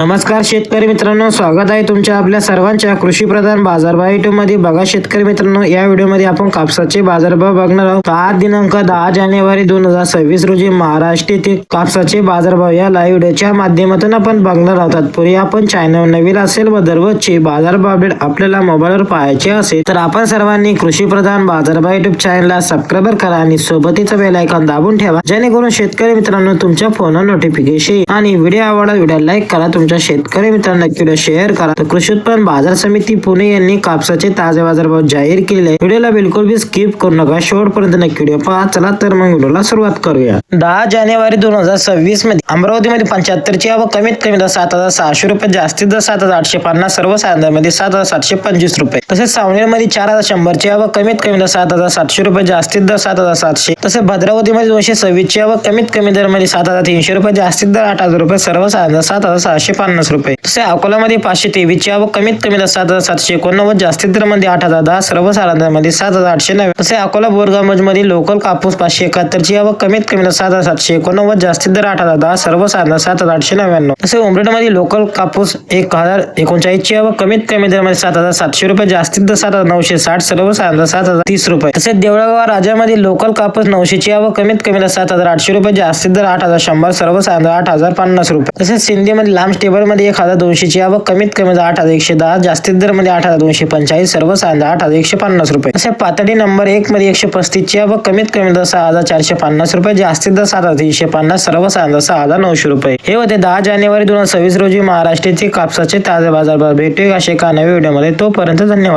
नमस्कार शेतकरी मित्रांनो स्वागत आहे तुमच्या आपल्या सर्वांच्या कृषी प्रधान बाजारभाव युट्यूबमध्ये. बघा शेतकरी मित्रांनो या व्हिडिओमध्ये आपण कापसाचे बाजारभाव बघणार आहोत. आज दिनांक दहा जानेवारी दोन हजार सव्वीस रोजी महाराष्ट्र येथील कापसाचे बाजारभाव या लाईव्ह व्हिडिओच्या माध्यमातून आपण बघणार आहोत. पूर्वी आपण चॅनल नवीन असेल व दररोजचे बाजारभाव अपडेट आपल्याला मोबाईलवर पाहायचे असेल तर आपण सर्वांनी कृषी प्रधान बाजारभाव युट्यूब चॅनलला सबस्क्राईब करा आणि सोबतीचा बेल आयकॉन दाबून ठेवा जेणेकरून शेतकरी मित्रांनो तुमच्या फोनवर नोटिफिकेशन आणि व्हिडिओ आवडला व्हिडिओ लाईक करा तुमच्या शेतकरी मित्रांना व्हिडिओ शेअर करा. तर कृषी उत्पन्न बाजार समिती पुणे यांनी कापसाचे ताजे बाजारभाव जाहीर केले. आहे. व्हिडिओला बिलकुल बी स्किप करू नका. शेवटपर्यंत नक्की व्हिडिओ पहा. चला तर मग व्हिडिओला सुरुवात करूया. दहा जानेवारी दोन हजार सव्वीसमध्ये अमरावतीमध्ये पंच्याहत्तरची व कमीत कमी दर सात हजार सहाशे रुपये जास्तीत जास्त सात हजार आठशे पन्नास सर्व सात हजार सातशे पंचवीस रुपये. तसेच सावनेरमध्ये चार हजार शंभरची व कमीत कमी दर सात हजार सातशे रुपये जास्तीत दर सात हजार सातशे. तसेच भद्रावतीमध्ये दोनशे सव्वीसच्या व कमीत कमी दरमध्ये सात हजार तीनशे रुपये जास्तीत दर आठ हजार रुपये सर्व सात हजार सहाशे पन्नास रुपये. तसे अकोलामध्ये पाचशे तेवीसची आवक कमीत कमी सात हजार सातशे एकोणनव्वद जास्तीत दरमध्ये म्हणजे आठ हजार दहा सर्व सात हजार आठशे नव्हे तसे अकोला बोरगामजमध्ये लोकल कापूस पाचशे एकाहत्तरची आवक कमीत कमी सात हजार सातशे एकोणनव्वद जास्तीत दर आठ हजार दहा सर्व सात हजार आठशे नव्याण्णव. तसे उमरेडमध्ये लोकल कापूस एक हजार एकोणचाळीसची आवक कमीत कमी दरमध्ये म्हणजे सात हजार सातशे रुपये जास्तीत दर सात हजार नऊशे साठ सर्व सात हजार सात हजार तीस रुपये. तसेच देवळगाव राज्यामध्ये लोकल कापूस नऊशेची आवक कमीत कमी सात हजार आठशे रुपये जास्तीत दर आठ हजार शंभर सर्वसाधारण आठ हजार पन्नास रुपये. तसेच सिंधीमध्ये लांब टेबलमध्ये एक हजार दोनशेची आवक कमीत कमी आठ हजार एकशे दहा जास्तीत दरमध्ये आठ हजार दोनशे पंचाळीस सर्व सात आठ हजार एकशे पन्नास रुपये. असे पातळी नंबर एक मध्ये एकशे पस्तीस ची आवक कमीत कमी दर सहा हजार चारशे पन्नास रुपये जास्तीत दर सात हजार तीनशे पन्नास सर्व सांधा सहा हजार नऊशे रुपये. हे होते दहा जानेवारी दोन हजार सव्वीस रोजी महाराष्ट्राचे कापसाचे ताजे बाजारभाव भेटूया असे एका नव्या व्हिडिओमध्ये. तोपर्यंत धन्यवाद.